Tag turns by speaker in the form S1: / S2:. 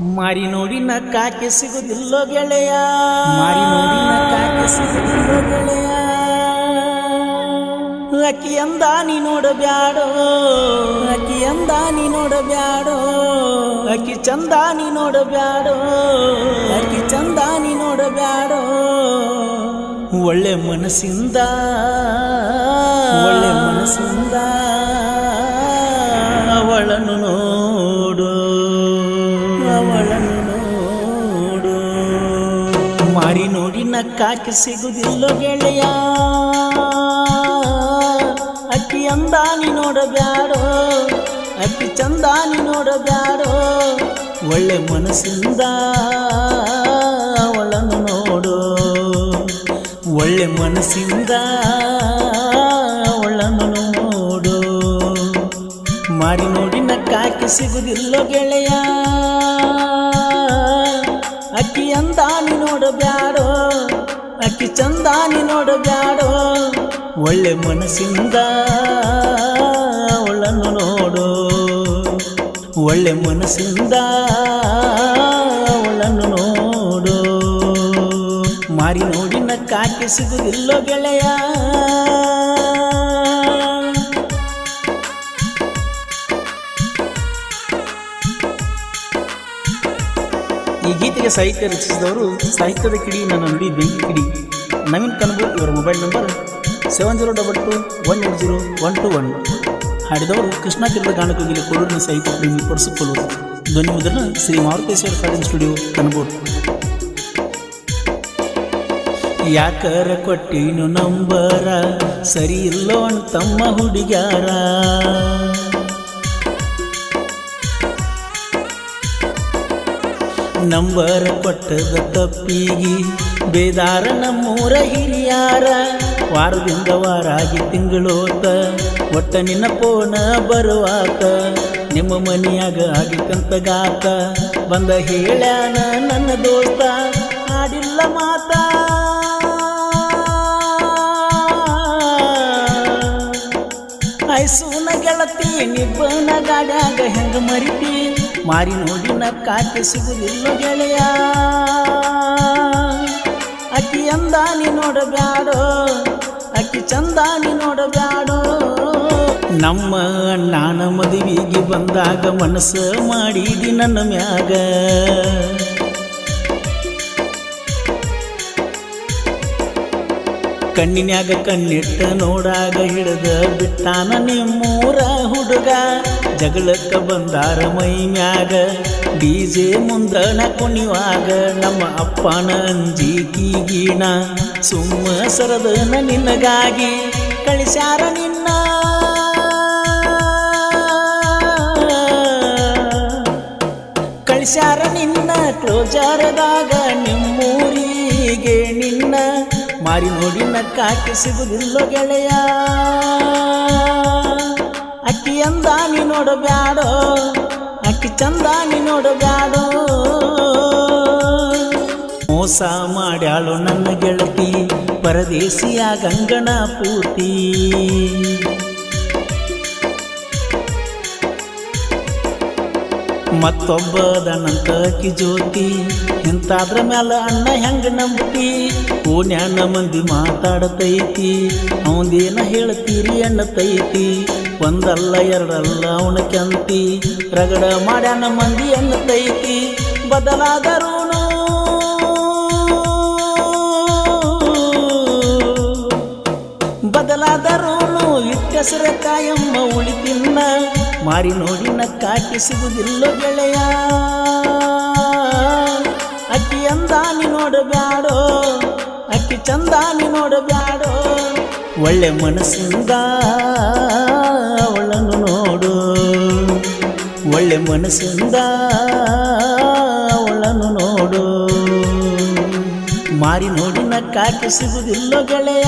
S1: ಮಾರಿ ನೋಡಿ ಕಾಕೆ ಸಿಗುದಿಲ್ಲೋ ಗೆಳೆಯ. ಮಾರಿ ನೋಡಿ ನಕ್ಕಾಕೆ ಸಿಗುದಿಲ್ಲೋ ಗೆಳೆಯ. ಅಕ್ಕಿ ಅಂದ ನೀ ನೋಡಬ್ಯಾಡೋ. ಅಕ್ಕಿ ಅಂದ ನೀ ನೋಡಬ್ಯಾಡೋ. ಅಕ್ಕಿ ಚಂದ ನೀ ನೋಡಬ್ಯಾಡೋ. ಅಕ್ಕಿ ಚಂದ ನೀ ನೋಡಬ್ಯಾಡೋ. ಒಳ್ಳೆ ಮನಸ್ಸಿಂದ. ಒಳ್ಳೆ ಮನಸ್ಸಿಂದ. ನೋಡಿ ನಕ್ಕಾಕಿ ಸಿಗುದಿಲ್ಲೋ ಗೆಳೆಯ? ಅಕ್ಕಿ ಅಂದಾನಿ ನೋಡಬ್ಯಾಡೋ? ಅಕ್ಕಿ ಚಂದಾನಿ ನೋಡಬ್ಯಾಡೋ? ಒಳ್ಳೆ ಮನಸ್ಸಿಂದ ಅವಳನ್ನು ನೋಡು. ಒಳ್ಳೆ ಮನಸ್ಸಿಂದ ಅವಳನ್ನು ನೋಡು. ಮಾಡಿ ನೋಡಿ ನಕ್ಕಾಕಿ ಸಿಗುದಿಲ್ಲೋ ಗೆಳೆಯ? ಅಕ್ಕಿ ಅಂದಾನಿ ನೋಡಬ್ಯಾಡೋ? ಅಕ್ಕಿ ಚಂದಾನಿ ನೋಡಬ್ಯಾಡೋ, ಒಳ್ಳೆ ಮನಸ್ಸಿಂದ ಅವಳನ್ನು ನೋಡು. ಒಳ್ಳೆ ಮನಸ್ಸಿಂದ ಅವಳನ್ನು ನೋಡು. ಮಾರಿ ನೋಡಿನ ಕಾಕಿ ಸಿಗುದಿಲ್ಲೋ ಗೆಳೆಯ ಈ ಗೀತೆಗೆ ಸಾಹಿತ್ಯ ರಚಿಸಿದವರು ಸಾಹಿತ್ಯದ ಕಿಡಿ, ನನ್ನ ನುಡಿ, ಬೆಂಕಿ ಕಿಡಿ. ನವೀನ್ ಕನಬೂರ್ ಇವರ mobile number seven zero double two one eight zero one two one ಹಾಡಿದವರು Krishna ತೀರದ ಗಾಣಕಿಗೆ ಕೊಡೂರಿನ ಸಾಹಿತ್ಯ ಪ್ರೇಮಿ ಪಡಿಸಿಕೊಳ್ಳುವುದು ಧ್ವನಿ ಮುದ್ರಣ ಶ್ರೀ ಮಾರುತೇಶ್ವರ ಕಾಲೇಜ್ ಸ್ಟುಡಿಯೋ ಕನಬೂರ್. ಯಾಕರ ಕೊಟ್ಟಿನು ನಂಬರ? ಸರಿ ಇಲ್ಲೋಣ ತಮ್ಮ ಹುಡುಗ್ಯಾರ? ನಂಬರ ಪಟ್ಟದ ತಪ್ಪಿಗಿ ಬೇದಾರ ನಮ್ಮೂರ ಹಿರಿಯಾರ. ವಾರದಿಂದ ವಾರಾಗಿ ತಿಂಗಳೋತ, ಒಟ್ಟ ನಿನ್ನ ಪೋನ ಬರುವಾತ. ನಿಮ್ಮ ಮನಿಯಾಗ ಆಗಿತ್ತಂತ ಗಾತ ಬಂದ ಹೇಳ್ಯಾನ ನನ್ನ ದೋಸ್ತ, ಆಡಿಲ್ಲ ಮಾತಾ. ಐಸೂನ ಗೆಳತಿ ನಿಬ್ಬನ ಗಾಡ್ಯಾಗ ಹೆಂಗ ಮರಿತಿ? ಮಾರಿ ನೋಡಿ ನ ಕಾಕೆ ಸಿಗುದಿಲ್ಲ ಗೆಳೆಯ. ಅಕ್ಕಿ ಅಂದಾನಿ ನೋಡಬ್ಯಾಡೋ ಅಕ್ಕಿ ಚಂದಾನಿ ನೋಡಬ್ಯಾಡೋ. ನಮ್ಮ ಅಣ್ಣನ ಮದುವಿಗೆ ಬಂದಾಗ ಮನಸ್ಸು ಮಾಡಿದಿ ನನ್ನ ಮ್ಯಾಗ. ಕಣ್ಣಿನ್ಯಾಗ ಕಣ್ಣಿಟ್ಟ ನೋಡಾಗ ಹಿಡಿದ ಬಿಟ್ಟಾನ ನಿಮ್ಮೂರ ಹುಡುಗ. ಜಗಳಕ್ಕ ಬಂದಾರ ಮೈ ಮ್ಯಾಗ. ಡಿಜೆ ಮುಂದಣ ಕುಣಿವಾಗ ನಮ್ಮ ಅಪ್ಪನ ಅಂಜಿ ಕೀಗೀಣ. ಸುಮ್ಮ ಸರದನ ನಿನಗಾಗಿ ಕಳಿಸ್ಯಾರ ನಿನ್ನ. ಕಳಿಸ್ಯಾರ ನಿನ್ನ ಕ್ಲೋಜಾರದಾಗ ನಿಮ್ಮೂರಿಗೆ ನಿನ್ನ. ಮಾರಿ ನೋಡಿ ನಕ್ಕಾಕೆ ಸಿಗುದಿಲ್ಲ ಗೆಳೆಯ. ಅಕ್ಕಿ ಅಂದ ನೀ ನೋಡಬ್ಯಾಡೋ, ಅಕ್ಕಿ ಚಂದ ನೀ ನೋಡಬ್ಯಾಡೋ. ಮೋಸ ಮಾಡ್ಯಾಳು ನನ್ನ ಗೆಳತಿ ಪರದೇಶಿಯ ಗಂಗಣ ಪೂರ್ತಿ. ಮತ್ತೊಬ್ಬದನಂತ ಅಕ್ಕಿ ಜ್ಯೋತಿ. ಇಂತಾದ್ರ ಮ್ಯಾಲ ಅಣ್ಣ ಹೆಂಗ ನಂಬ್ತಿ? ಓಣ್ಯಾನ ಮಂದಿ ಮಾತಾಡತೈತಿ. ಅವಂದೇನ ಹೇಳ್ತೀರಿ ಅನ್ನತೈತಿ ಒಂದಲ್ಲ ಎರಡಲ್ಲ ಅವನ ಕೆಂತಿ. ರಗಡ ಮಾಡ್ಯಾನ ಮಂದಿ ಅನ್ನತೈತಿ ಬದಲಾದರೂನು ಬದಲಾದರೂನು ಇಟ್ಟಸರ ಕಾಯಮ್ಮ ಉಳಿತಿನ್ನ. ಮಾರಿ ನೋಡಿ ನಕ್ಕಾಕಿ ಸಿಗುದಿಲ್ಲ ಗೆಳೆಯ? ಅಕ್ಕಿ ಅಂದಾನಿ ನೋಡಬ್ಯಾಡೋ? ಅಕ್ಕಿ ಚಂದಾನಿ ನೋಡಬ್ಯಾಡೋ? ಒಳ್ಳೆ ಮನಸ್ಸಿಂದ ಅವಳನ್ನು ನೋಡು. ಒಳ್ಳೆ ಮನಸ್ಸಿಂದ ಅವಳನ್ನು ನೋಡು. ಮಾರಿ ನೋಡಿ ನಕ್ಕಾಕಿ ಸಿಗುವುದಿಲ್ಲ ಗೆಳೆಯ?